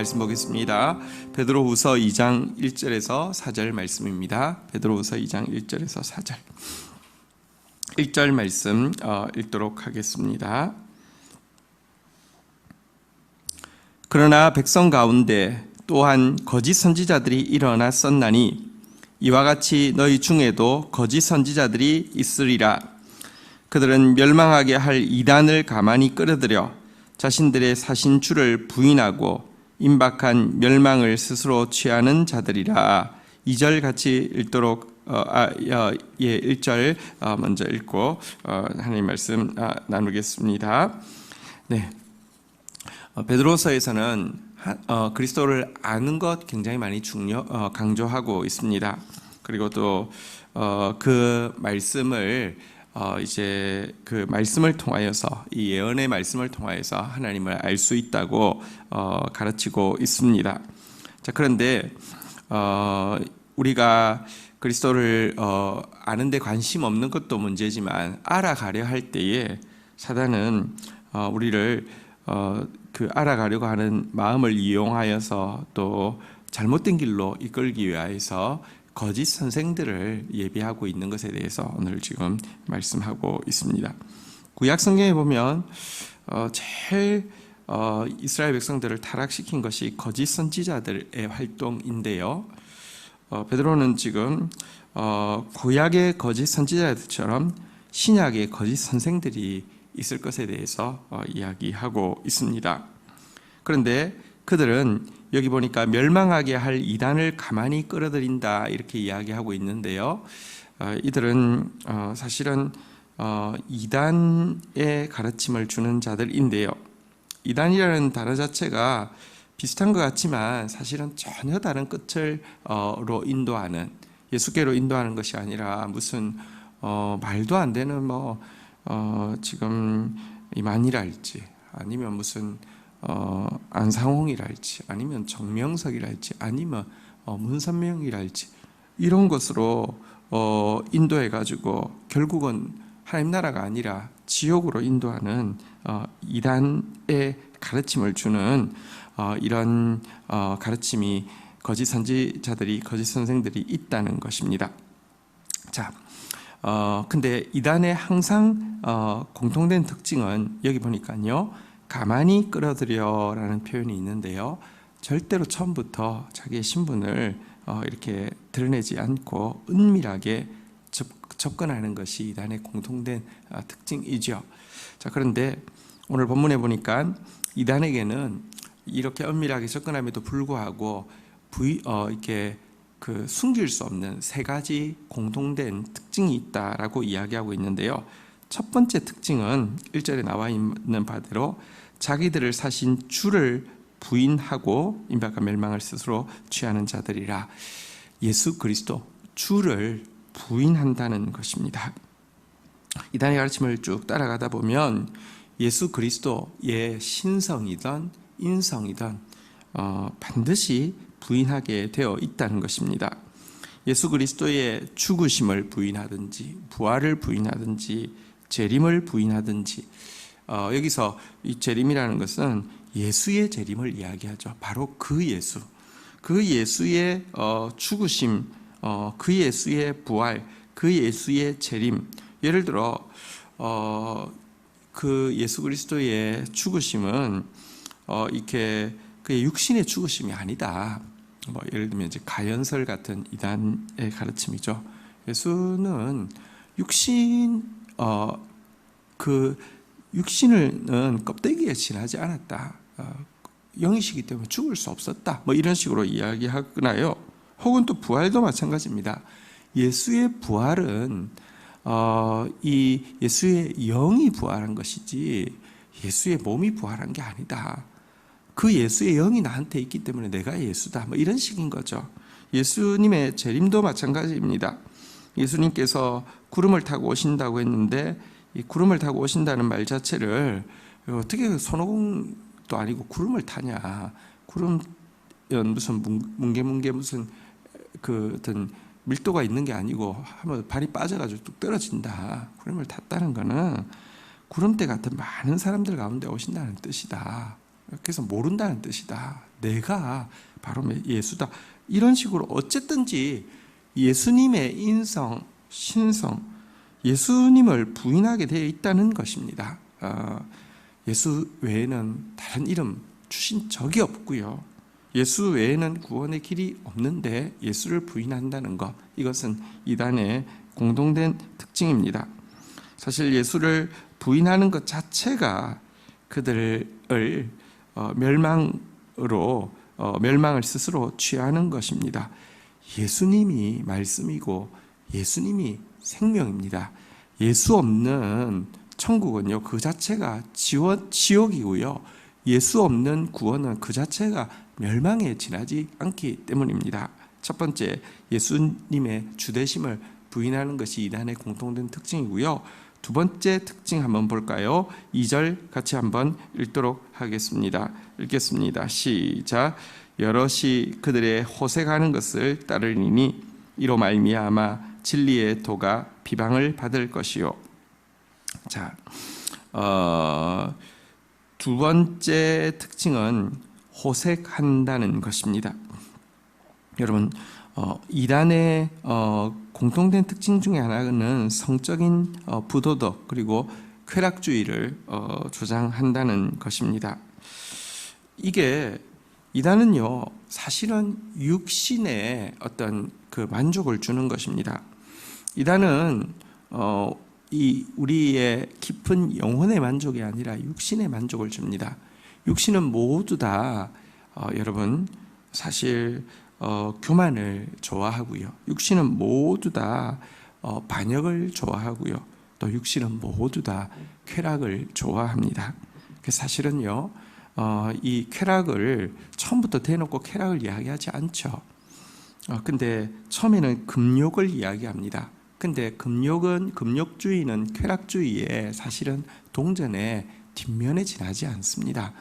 말씀 보겠습니다. 베드로후서 2장 1절에서 4절 말씀입니다. 베드로후서 2장 1절에서 4절. 1절 말씀 어, 읽도록 하겠습니다. 그러나 백성 가운데 또한 거짓 선지자들이 일어나 섰나니 이와 같이 너희 중에도 거짓 선지자들이 있으리라. 그들은 멸망하게 할 이단을 가만히 끌어들여 자신들의 사신 주를 부인하고 임박한 멸망을 스스로 취하는 자들이라. 2절 같이 읽도록 어, 아, 어, 예, 1절 어, 먼저 읽고 어, 하나님 말씀 아, 나누겠습니다. 네. 어, 베드로서에서는 그리스도를 아는 것 굉장히 많이 중요 어, 강조하고 있습니다. 그리고 또 그 말씀을 어, 이제 그 말씀을 통하여서 이 예언의 말씀을 통하여서 하나님을 알 수 있다고 어, 가르치고 있습니다. 자 그런데 어, 우리가 그리스도를 어, 아는데 관심 없는 것도 문제지만 알아가려 할 때에 사단은 어, 우리를 어, 그 알아가려고 하는 마음을 이용하여서 또 잘못된 길로 이끌기 위하여서 거짓 선생들을 예비하고 있는 것에 대해서 오늘 지금 말씀하고 있습니다. 구약 성경에 보면 어, 제일 어, 이스라엘 백성들을 타락시킨 것이 거짓 선지자들의 활동인데요. 어, 베드로는 지금 어, 구약의 거짓 선지자들처럼 신약의 거짓 선생들이 있을 것에 대해서 어, 이야기하고 있습니다. 그런데 그들은 여기 보니까 멸망하게 할 이단을 가만히 끌어들인다 이렇게 이야기하고 있는데요. 어, 이들은 어, 사실은 어, 이단의 가르침을 주는 자들인데요. 이단이라는 단어 자체가 비슷한 것 같지만 사실은 전혀 다른 끝을로 인도하는 예수께로 인도하는 것이 아니라 무슨 어, 말도 안 되는 뭐 어, 지금 이만이랄지 아니면 무슨 어, 안상홍이랄지 아니면 정명석이랄지 아니면 어, 문선명이랄지 이런 것으로 어, 인도해 가지고 결국은 하나님 나라가 아니라 지옥으로 인도하는 어, 이단의 가르침을 주는 어, 이런 어, 가르침이 거짓 선지자들이 거짓 선생들이 있다는 것입니다. 자, 어, 근데 이단의 항상 어, 공통된 특징은 여기 보니까요. 가만히 끌어들여라는 표현이 있는데요. 절대로 처음부터 자기의 신분을 어, 이렇게 드러내지 않고 은밀하게 접, 접근하는 것이 이단의 공통된 아, 특징이죠. 자, 그런데 오늘 본문에 보니까 이단에게는 이렇게 은밀하게 접근함에도 불구하고 부이, 어, 이렇게 그 숨길 수 없는 세 가지 공통된 특징이 있다라고 이야기하고 있는데요. 첫 번째 특징은 1절에 나와 있는 바대로 자기들을 사신 주를 부인하고 임박한 멸망을 스스로 취하는 자들이라 예수 그리스도 주를 부인한다는 것입니다. 이단의 가르침을 쭉 따라가다 보면 예수 그리스도의 신성이든 인성이든 어, 반드시 부인하게 되어 있다는 것입니다. 예수 그리스도의 죽으심을 부인하든지 부활을 부인하든지 재림을 부인하든지 어, 여기서 이 재림이라는 것은 예수의 재림을 이야기하죠. 바로 그 예수, 그 예수의 어, 죽으심, 어, 그 예수의 부활, 그 예수의 재림. 예를 들어 어, 그 예수 그리스도의 죽으심은 어, 이렇게 그의 육신의 죽으심이 아니다. 뭐 예를 들면 이제 가연설 같은 이단의 가르침이죠. 예수는 육신 어 그 육신은 껍데기에 지나지 않았다. 어, 영이시기 때문에 죽을 수 없었다. 뭐 이런 식으로 이야기하거나요. 혹은 또 부활도 마찬가지입니다. 예수의 부활은 어, 이 예수의 영이 부활한 것이지 예수의 몸이 부활한 게 아니다. 그 예수의 영이 나한테 있기 때문에 내가 예수다. 뭐 이런 식인 거죠. 예수님의 재림도 마찬가지입니다. 예수님께서 구름을 타고 오신다고 했는데 이 구름을 타고 오신다는 말 자체를 어떻게 손오공도 아니고 구름을 타냐? 구름 무슨 뭉게뭉게 무슨 그 어떤 밀도가 있는 게 아니고 한번 발이 빠져가지고 뚝 떨어진다. 구름을 탔다는 거는 구름대 같은 많은 사람들 가운데 오신다는 뜻이다. 그래서 모른다는 뜻이다. 내가 바로 예수다. 이런 식으로 어쨌든지 예수님의 인성, 신성, 예수님을 부인하게 되어 있다는 것입니다. 어, 예수 외에는 다른 이름 주신 적이 없고요. 예수 외에는 구원의 길이 없는데 예수를 부인한다는 것 이것은 이단의 공동된 특징입니다. 사실 예수를 부인하는 것 자체가 그들을 어, 멸망으로 어, 멸망을 스스로 취하는 것입니다. 예수님이 말씀이고 예수님이 생명입니다. 예수 없는 천국은요 그 자체가 지원, 지옥이고요. 예수 없는 구원은 그 자체가 멸망에 지나지 않기 때문입니다. 첫 번째 예수님의 주대심을 부인하는 것이 이단의 공통된 특징이고요. 두 번째 특징 한번 볼까요? 2절 같이 한번 읽도록 하겠습니다. 읽겠습니다. 시작. 여럿이 그들의 호색하는 것을 따르리니 이로 말미암아 진리의 도가 비방을 받을 것이요. 자, 어, 두 번째 특징은 호색한다는 것입니다. 여러분, 어, 이단의 어, 공통된 특징 중에 하나는 성적인 어, 부도덕 그리고 쾌락주의를 어, 주장한다는 것입니다. 이게 이단은요 사실은 육신의 어떤 그 만족을 주는 것입니다. 이단은 어, 이 우리의 깊은 영혼의 만족이 아니라 육신의 만족을 줍니다. 육신은 모두 다 어, 여러분 사실 어, 교만을 좋아하고요. 육신은 모두 다 어, 반역을 좋아하고요. 또 육신은 모두 다 쾌락을 좋아합니다. 그 사실은요, 어, 이 쾌락을 처음부터 대놓고 쾌락을 이야기하지 않죠. 어, 근데 처음에는 금욕을 이야기합니다. 근데 금욕은 금욕주의는 쾌락주의에 사실은 동전의 뒷면에 지나지 않습니다.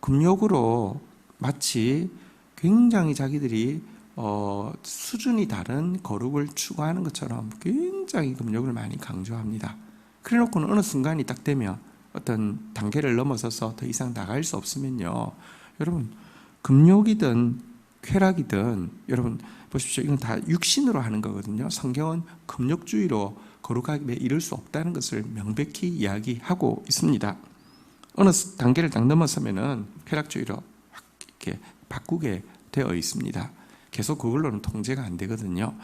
금욕으로 마치 굉장히 자기들이 어, 수준이 다른 거룩을 추구하는 것처럼 굉장히 금욕을 많이 강조합니다. 그래놓고는 어느 순간이 딱 되면 어떤 단계를 넘어서서 더 이상 나갈 수 없으면요. 여러분, 금욕이든 쾌락이든 여러분 보십시오. 이건 다 육신으로 하는 거거든요. 성경은 금욕주의로 거룩하게 이룰 수 없다는 것을 명백히 이야기하고 있습니다. 어느 단계를 딱 넘어서면은 쾌락주의로 확 이렇게 바꾸게 되어 있습니다. 계속 그걸로는 통제가 안 되거든요.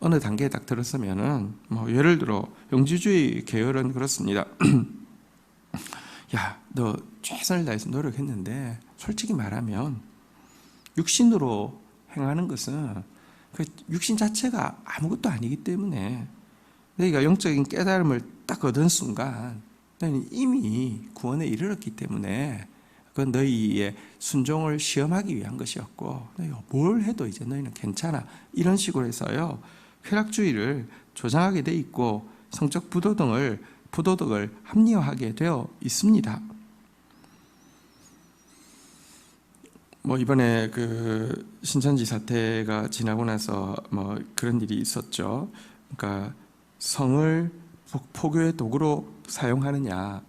어느 단계에 딱 들었으면은 뭐 예를 들어 영지주의 계열은 그렇습니다. 야, 너 최선을 다해서 노력했는데 솔직히 말하면 육신으로 행하는 것은 그 육신 자체가 아무것도 아니기 때문에 너희가 영적인 깨달음을 딱 얻은 순간 너희는 이미 구원에 이르렀기 때문에 그 너희의 순종을 시험하기 위한 것이었고 너희가 뭘 해도 이제 너희는 괜찮아. 이런 식으로 해서요. 쾌락주의를 조장하게 돼 있고 성적 부도덕을 부도덕을 합리화하게 되어 있습니다. 뭐 이번에 그 신천지 사태가 지나고 나서 뭐 그런 일이 있었죠. 그러니까 성을 포교의 도구로 사용하느냐.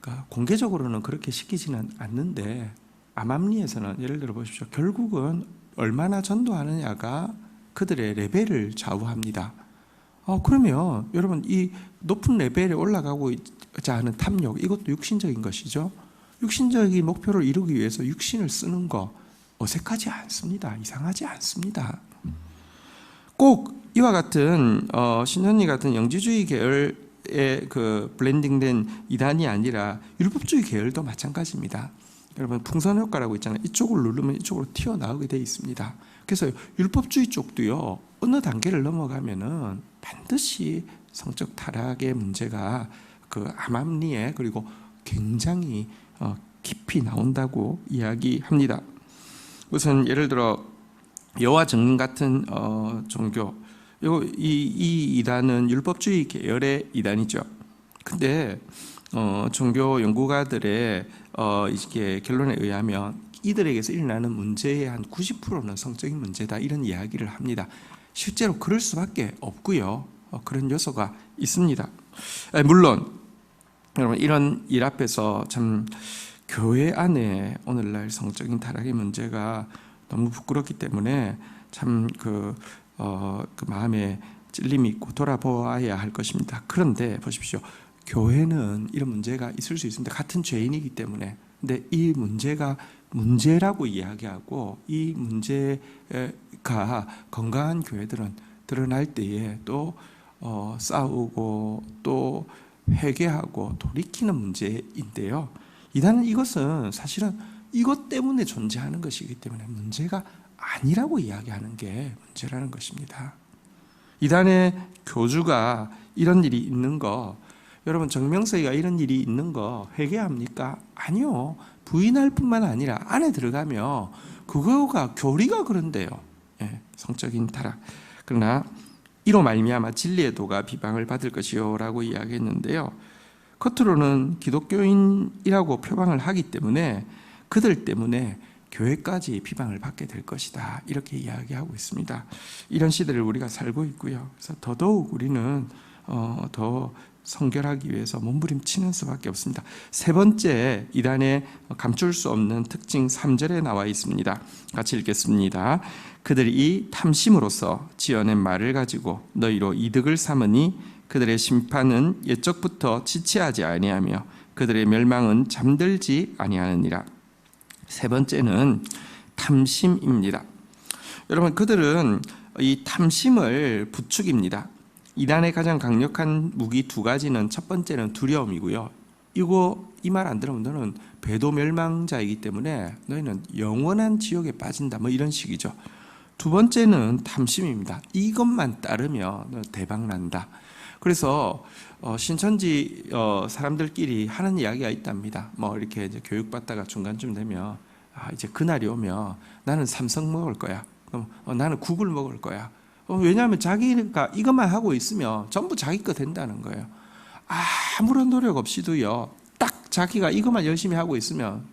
그러니까 공개적으로는 그렇게 시키지는 않는데 암암리에서는 예를 들어 보십시오. 결국은 얼마나 전도하느냐가 그들의 레벨을 좌우합니다. 어, 그러면 여러분 이 높은 레벨에 올라가고 있지 않은 탐욕 이것도 육신적인 것이죠. 육신적인 목표를 이루기 위해서 육신을 쓰는 거 어색하지 않습니다. 이상하지 않습니다. 꼭 이와 같은 어, 신현리 같은 영지주의 계열의 그 블렌딩된 이단이 아니라 율법주의 계열도 마찬가지입니다. 여러분 풍선 효과라고 있잖아요. 이쪽을 누르면 이쪽으로 튀어나오게 돼 있습니다. 그래서 율법주의 쪽도요. 어느 단계를 넘어가면은 반드시 성적 타락의 문제가 그 암암리에 그리고 굉장히 어, 깊이 나온다고 이야기합니다. 우선 예를 들어 여호와 증인 같은 어, 종교 이, 이 이단은 율법주의 계열의 이단이죠. 근데 어, 종교 연구가들의 어, 이게 결론에 의하면 이들에게서 일어나는 문제의 한 90%는 성적인 문제다 이런 이야기를 합니다. 실제로 그럴 수밖에 없고요. 어, 그런 요소가 있습니다. 물론 여러분 이런 일 앞에서 참 교회 안에 오늘날 성적인 타락의 문제가 너무 부끄럽기 때문에 참그 어, 그 마음에 찔림이 있고 돌아보아야 할 것입니다. 그런데 보십시오. 교회는 이런 문제가 있을 수 있습니다. 같은 죄인이기 때문에. 근데 이 문제가 문제라고 이야기하고 이 문제가 건강한 교회들은 드러날 때에 또 어, 싸우고 또 회개하고 돌이키는 문제인데요. 이단은 이것은 사실은 이것 때문에 존재하는 것이기 때문에 문제가 아니라고 이야기하는 게 문제라는 것입니다. 이단의 교주가 이런 일이 있는 거, 여러분 정명석이가 이런 일이 있는 거 회개합니까? 아니요. 부인할 뿐만 아니라 안에 들어가면 그거가 교리가 그런데요. 예, 성적인 타락. 그러나 이로 말미암아 진리의 도가 비방을 받을 것이요라고 이야기했는데요. 겉으로는 기독교인이라고 표방을 하기 때문에 그들 때문에 교회까지 비방을 받게 될 것이다. 이렇게 이야기하고 있습니다. 이런 시대를 우리가 살고 있고요. 그래서 더더욱 우리는 어, 더 성결하기 위해서 몸부림치는 수밖에 없습니다. 세 번째 이단의 감출 수 없는 특징 3절에 나와 있습니다. 같이 읽겠습니다. 그들이 탐심으로써 지어낸 말을 가지고 너희로 이득을 삼으니 그들의 심판은 옛적부터 지체하지 아니하며 그들의 멸망은 잠들지 아니하느니라. 세 번째는 탐심입니다. 여러분 그들은 이 탐심을 부추깁니다. 이단의 가장 강력한 무기 두 가지는 첫 번째는 두려움이고요. 이거 이 말 안 들으면 너는 배도 멸망자이기 때문에 너희는 영원한 지옥에 빠진다. 뭐 이런 식이죠. 두 번째는 탐심입니다. 이것만 따르면 너 대박 난다. 그래서 어, 신천지 어, 사람들끼리 하는 이야기가 있답니다. 뭐 이렇게 이제 교육받다가 중간쯤 되면 아, 이제 그날이 오면 나는 삼성 먹을 거야. 어, 나는 구글 먹을 거야. 어, 왜냐하면 자기가 이것만 하고 있으면 전부 자기 거 된다는 거예요. 아무런 노력 없이도요. 딱 자기가 이것만 열심히 하고 있으면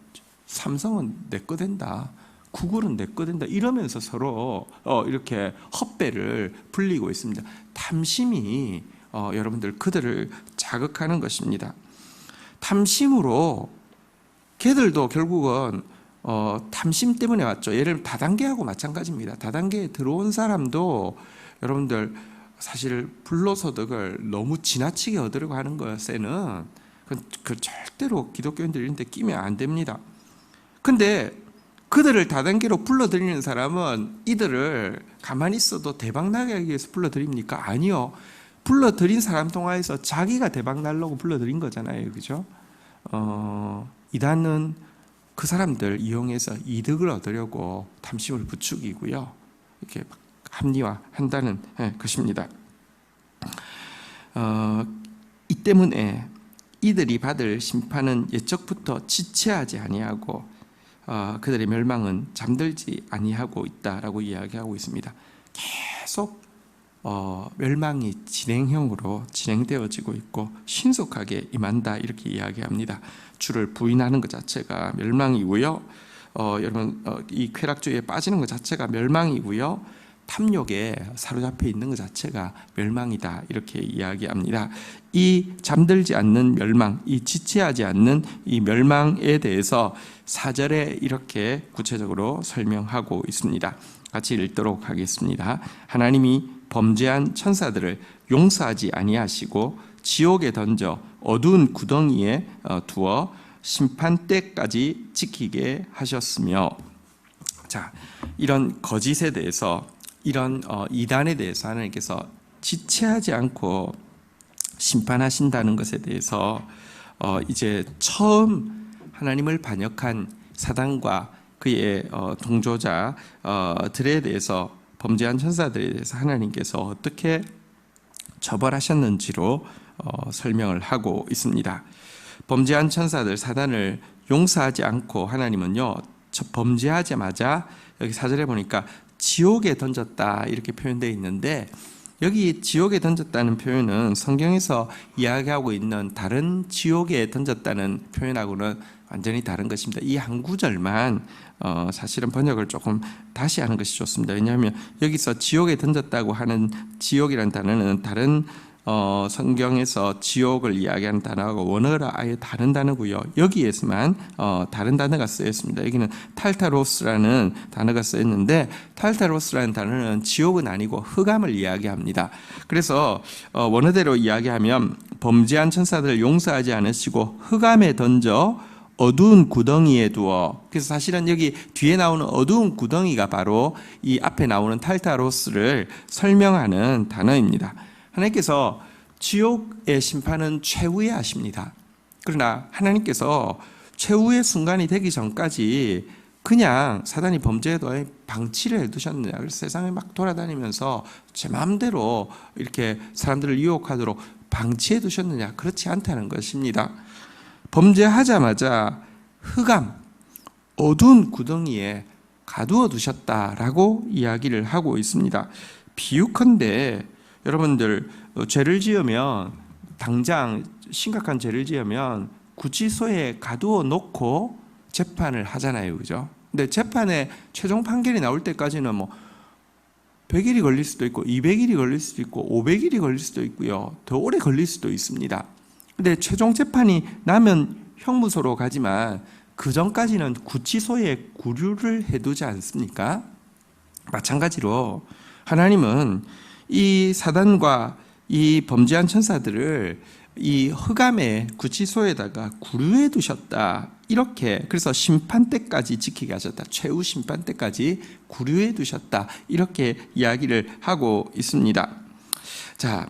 삼성은 내 거 된다. 구글은 내 거 된다. 이러면서 서로 어, 이렇게 헛배를 불리고 있습니다. 탐심이 어, 여러분들 그들을 자극하는 것입니다. 탐심으로 걔들도 결국은 어, 탐심 때문에 왔죠. 예를 다단계하고 마찬가지입니다. 다단계에 들어온 사람도 여러분들 사실 불로소득을 너무 지나치게 얻으려고 하는 것에는 그, 그 절대로 기독교인들 이런 데 끼면 안 됩니다. 근데 그들을 다단계로 불러들이는 사람은 이들을 가만히 있어도 대박 나게 하기 위해서 불러들입니까? 아니요. 불러들인 사람 통하여서 자기가 대박 날려고 불러들인 거잖아요. 그죠? 어, 이단은 그 사람들 이용해서 이득을 얻으려고 탐심을 부추기고요. 이렇게 합리화한다는 예, 것입니다. 어, 이 때문에 이들이 받을 심판은 예적부터 지체하지 아니하고 어, 그들의 멸망은 잠들지 아니하고 있다라고 이야기하고 있습니다. 계속 어, 멸망이 진행형으로 진행되어지고 있고 신속하게 임한다 이렇게 이야기합니다. 주를 부인하는 것 자체가 멸망이고요. 어, 여러분 어, 이 쾌락주의에 빠지는 것 자체가 멸망이고요. 탐욕에 사로잡혀 있는 것 자체가 멸망이다 이렇게 이야기합니다. 이 잠들지 않는 멸망, 이 지체하지 않는 이 멸망에 대해서 사절에 이렇게 구체적으로 설명하고 있습니다. 같이 읽도록 하겠습니다. 하나님이 범죄한 천사들을 용서하지 아니하시고 지옥에 던져 어두운 구덩이에 어, 두어 심판 때까지 지키게 하셨으며 자 이런 거짓에 대해서 이런 어, 이단에 대해서 하나님께서 지체하지 않고 심판하신다는 것에 대해서 어, 이제 처음 하나님을 반역한 사단과 그의 어, 동조자들에 대해서 범죄한 천사들에 대해서 하나님께서 어떻게 처벌하셨는지로 어, 설명을 하고 있습니다. 범죄한 천사들 사단을 용서하지 않고 하나님은요 범죄하자마자 여기 사절에 보니까 지옥에 던졌다 이렇게 표현되어 있는데 여기 지옥에 던졌다는 표현은 성경에서 이야기하고 있는 다른 지옥에 던졌다는 표현하고는 완전히 다른 것입니다. 이 한 구절만 어, 사실은 번역을 조금 다시 하는 것이 좋습니다. 왜냐하면 여기서 지옥에 던졌다고 하는 지옥이라는 단어는 다른 어, 성경에서 지옥을 이야기하는 단어하고 원어가 아예 다른 단어고요. 여기에서만 어, 다른 단어가 쓰였습니다. 여기는 탈타로스라는 단어가 쓰였는데 탈타로스라는 단어는 지옥은 아니고 흑암을 이야기합니다. 그래서 어, 원어대로 이야기하면 범죄한 천사들을 용서하지 않으시고 흑암에 던져 어두운 구덩이에 두어 그래서 사실은 여기 뒤에 나오는 어두운 구덩이가 바로 이 앞에 나오는 탈타로스를 설명하는 단어입니다. 하나님께서 지옥의 심판은 최후에 하십니다. 그러나 하나님께서 최후의 순간이 되기 전까지 그냥 사단이 범죄해도 방치를 해두셨느냐. 그래서 세상에 막 돌아다니면서 제 마음대로 이렇게 사람들을 유혹하도록 방치해 두셨느냐. 그렇지 않다는 것입니다. 범죄하자마자 흑암, 어두운 구덩이에 가두어 두셨다라고 이야기를 하고 있습니다. 비유컨대 여러분들 어, 죄를 지으면 당장 심각한 죄를 지으면 구치소에 가두어 놓고 재판을 하잖아요. 그죠? 근데 재판에 최종 판결이 나올 때까지는 뭐 100일이 걸릴 수도 있고 200일이 걸릴 수도 있고 500일이 걸릴 수도 있고요. 더 오래 걸릴 수도 있습니다. 근데 최종 재판이 나면 형무소로 가지만 그 전까지는 구치소에 구류를 해두지 않습니까? 마찬가지로 하나님은 이 사단과 이 범죄한 천사들을 이 흑암의 구치소에다가 구류해 두셨다. 이렇게 그래서 심판 때까지 지키게 하셨다. 최후 심판 때까지 구류해 두셨다. 이렇게 이야기를 하고 있습니다. 자,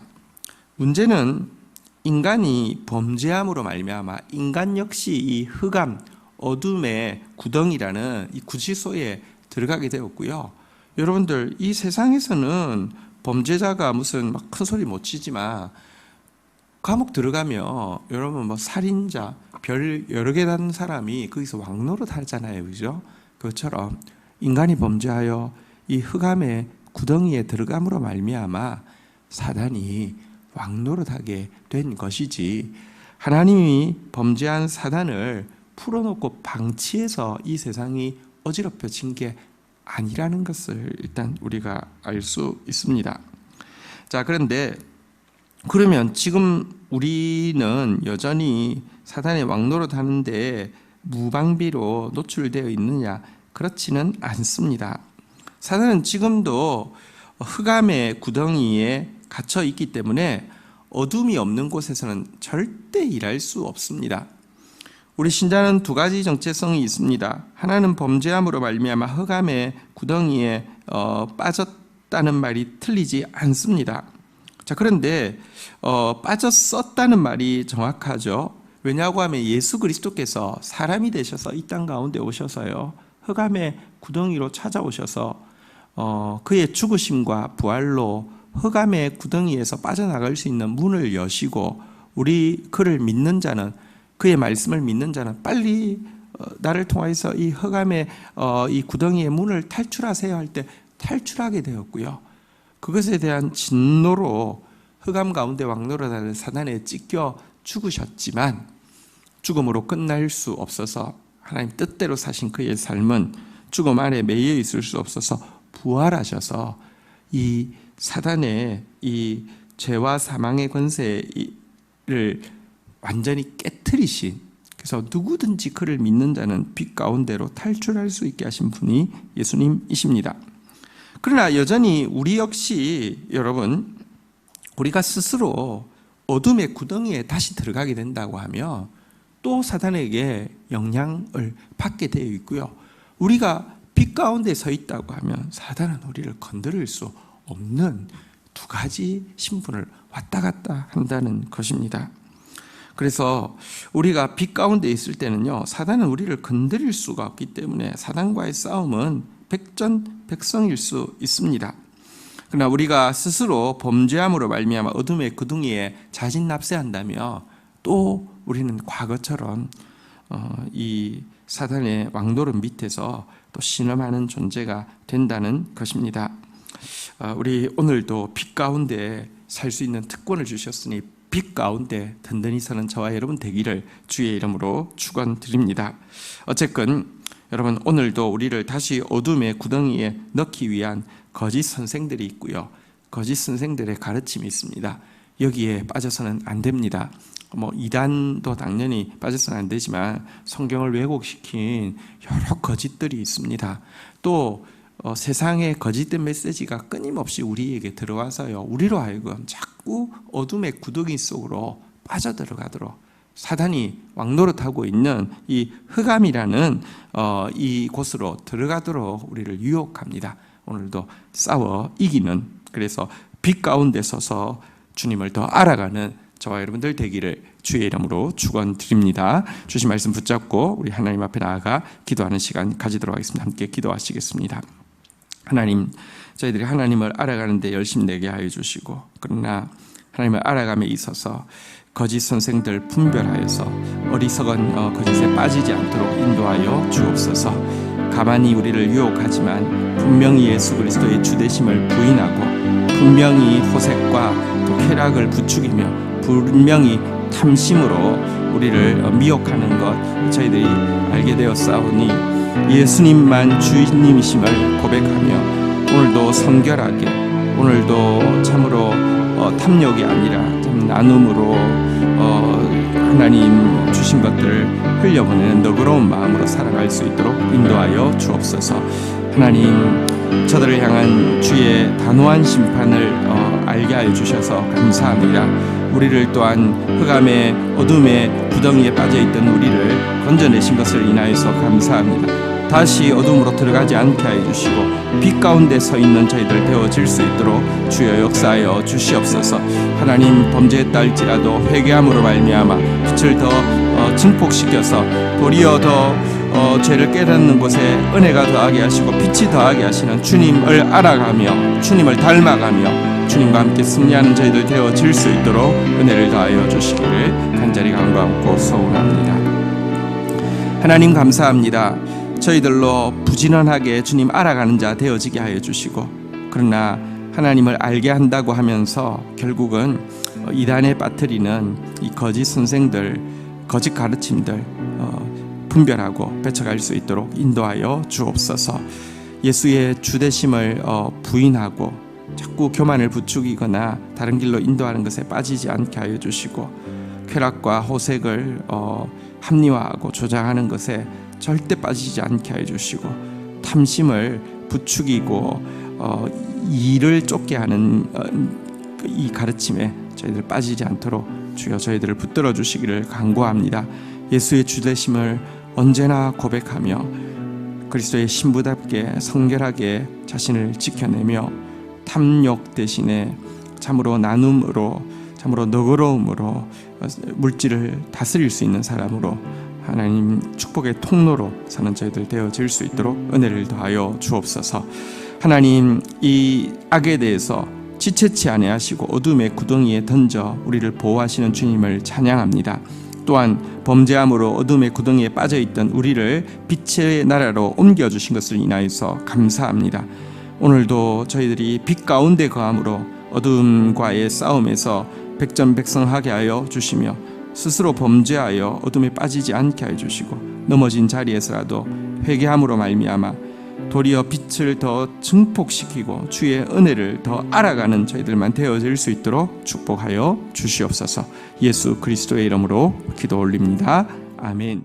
문제는 인간이 범죄함으로 말미암아 인간 역시 이 흑암 어둠의 구덩이라는 이 구치소에 들어가게 되었고요. 여러분들 이 세상에서는 범죄자가 무슨 막 큰 소리 못 치지만 감옥 들어가면 여러분 뭐 살인자 별 여러 개 단 사람이 거기서 왕노릇 하잖아요. 그죠? 그것처럼 인간이 범죄하여 이 흑암의 구덩이에 들어감으로 말미암아 사단이 왕노릇하게 된 것이지 하나님이 범죄한 사단을 풀어놓고 방치해서 이 세상이 어지럽혀진 게 아니라는 것을 일단 우리가 알 수 있습니다. 자, 그런데 그러면 지금 우리는 여전히 사단의 왕노릇 하는데 무방비로 노출되어 있느냐? 그렇지는 않습니다. 사단은 지금도 흑암의 구덩이에 갇혀 있기 때문에 어둠이 없는 곳에서는 절대 일할 수 없습니다. 우리 신자는 두 가지 정체성이 있습니다. 하나는 범죄함으로 말미암아 흑암의 구덩이에 어, 빠졌다는 말이 틀리지 않습니다. 자 그런데 어, 빠졌었다는 말이 정확하죠. 왜냐고 하면 예수 그리스도께서 사람이 되셔서 이 땅 가운데 오셔서요 흑암의 구덩이로 찾아오셔서 어, 그의 죽으심과 부활로 흑암의 구덩이에서 빠져나갈 수 있는 문을 여시고 우리 그를 믿는 자는 그의 말씀을 믿는 자는 빨리 어, 나를 통하여서 이 흑암의 어, 이 구덩이의 문을 탈출하세요 할 때 탈출하게 되었고요. 그것에 대한 진노로 흑암 가운데 왕노릇하는 사단에 찢겨 죽으셨지만 죽음으로 끝날 수 없어서 하나님 뜻대로 사신 그의 삶은 죽음 안에 매여 있을 수 없어서 부활하셔서 이 사단의 이 죄와 사망의 권세를 완전히 깨뜨리신 그래서 누구든지 그를 믿는 자는 빛 가운데로 탈출할 수 있게 하신 분이 예수님이십니다. 그러나 여전히 우리 역시 여러분 우리가 스스로 어둠의 구덩이에 다시 들어가게 된다고 하면 또 사단에게 영향을 받게 되어 있고요. 우리가 빛 가운데 서 있다고 하면 사단은 우리를 건드릴 수 없는 두 가지 신분을 왔다 갔다 한다는 것입니다. 그래서 우리가 빛 가운데 있을 때는요, 사단은 우리를 건드릴 수가 없기 때문에 사단과의 싸움은 백전백성일 수 있습니다. 그러나 우리가 스스로 범죄함으로 말미암아 어둠의 구덩이에 자진 납세한다면 또 우리는 과거처럼 어, 이 사단의 왕도름 밑에서 또 신음하는 존재가 된다는 것입니다. 어, 우리 오늘도 빛 가운데 살 수 있는 특권을 주셨으니 빛 가운데 든든히 사는 저와 여러분 되기를 주의 이름으로 축원드립니다. 어쨌건 여러분 오늘도 우리를 다시 어둠의 구덩이에 넣기 위한 거짓 선생들이 있고요. 거짓 선생들의 가르침이 있습니다. 여기에 빠져서는 안 됩니다. 뭐 이단도 당연히 빠져서는 안 되지만 성경을 왜곡시킨 여러 거짓들이 있습니다. 또 어, 세상의 거짓된 메시지가 끊임없이 우리에게 들어와서요. 우리로 하여금 자꾸 어둠의 구덩이 속으로 빠져들어가도록 사단이 왕노릇하고 있는 이 흑암이라는 어, 이 곳으로 들어가도록 우리를 유혹합니다. 오늘도 싸워 이기는 그래서 빛 가운데 서서 주님을 더 알아가는 저와 여러분들 되기를 주의 이름으로 축원드립니다. 주신 말씀 붙잡고 우리 하나님 앞에 나아가 기도하는 시간 가지도록 하겠습니다. 함께 기도하시겠습니다. 하나님, 저희들이 하나님을 알아가는데 열심 내게 하여 주시고 그러나 하나님을 알아감에 있어서 거짓 선생들 분별하여서 어리석은 어, 거짓에 빠지지 않도록 인도하여 주옵소서. 가만히 우리를 유혹하지만 분명히 예수 그리스도의 주되심을 부인하고 분명히 호색과 또 쾌락을 부추기며 분명히 탐심으로 우리를 어, 미혹하는 것 저희들이 알게 되었사오니 예수님만 주님이심을 고백하며 오늘도 성결하게 오늘도 참으로 어, 탐욕이 아니라 참 나눔으로 어, 하나님 주신 것들을 흘려보내는 너그러운 마음으로 살아갈 수 있도록 인도하여 주옵소서. 하나님 저들을 향한 주의 단호한 심판을 어, 알게 하여 주셔서 감사합니다. 우리를 또한 흑암의 어둠의 구덩이에 빠져 있던 우리를 건져내신 것을 인하여서 감사합니다. 다시 어둠으로 들어가지 않게 하여 주시고 빛 가운데 서 있는 저희들 되어질 수 있도록 주여 역사하여 주시옵소서. 하나님 범죄했다 할지라도 회개함으로 말미암아 빛을 더 어, 증폭시켜서 도리어 더 어, 죄를 깨닫는 곳에 은혜가 더하게 하시고 빛이 더하게 하시는 주님을 알아가며 주님을 닮아가며 주님과 함께 승리하는 저희들 되어질 수 있도록 은혜를 더하여 주시기를 간절히 간구하고 소원합니다. 하나님 감사합니다. 저희들로 부지런하게 주님 알아가는 자 되어지게 하여 주시고 그러나 하나님을 알게 한다고 하면서 결국은 이단에 빠뜨리는 이 거짓 선생들, 거짓 가르침들 어, 분별하고 배척할 수 있도록 인도하여 주옵소서. 예수의 주대심을 어, 부인하고 자꾸 교만을 부추기거나 다른 길로 인도하는 것에 빠지지 않게 하여 주시고 쾌락과 호색을 어, 합리화하고 조장하는 것에 절대 빠지지 않게 해 주시고 탐심을 부추기고 어, 이를 쫓게 하는 어, 이 가르침에 저희들 빠지지 않도록 주여 저희들을 붙들어 주시기를 간구합니다. 예수의 주되심을 언제나 고백하며 그리스도의 신부답게 성결하게 자신을 지켜내며 탐욕 대신에 참으로 나눔으로 참으로 너그러움으로 물질을 다스릴 수 있는 사람으로 하나님 축복의 통로로 사는 저희들 되어질 수 있도록 은혜를 더하여 주옵소서. 하나님 이 악에 대해서 지체치 아니하시고 어둠의 구덩이에 던져 우리를 보호하시는 주님을 찬양합니다. 또한 범죄함으로 어둠의 구덩이에 빠져 있던 우리를 빛의 나라로 옮겨 주신 것을 인하여서 감사합니다. 오늘도 저희들이 빛 가운데 거함으로 어둠과의 싸움에서 백전백승하게 하여 주시며 스스로 범죄하여 어둠에 빠지지 않게 해 주시고 넘어진 자리에서라도 회개함으로 말미암아 도리어 빛을 더 증폭시키고 주의 은혜를 더 알아가는 저희들만 되어질 수 있도록 축복하여 주시옵소서. 예수 그리스도의 이름으로 기도 올립니다. 아멘.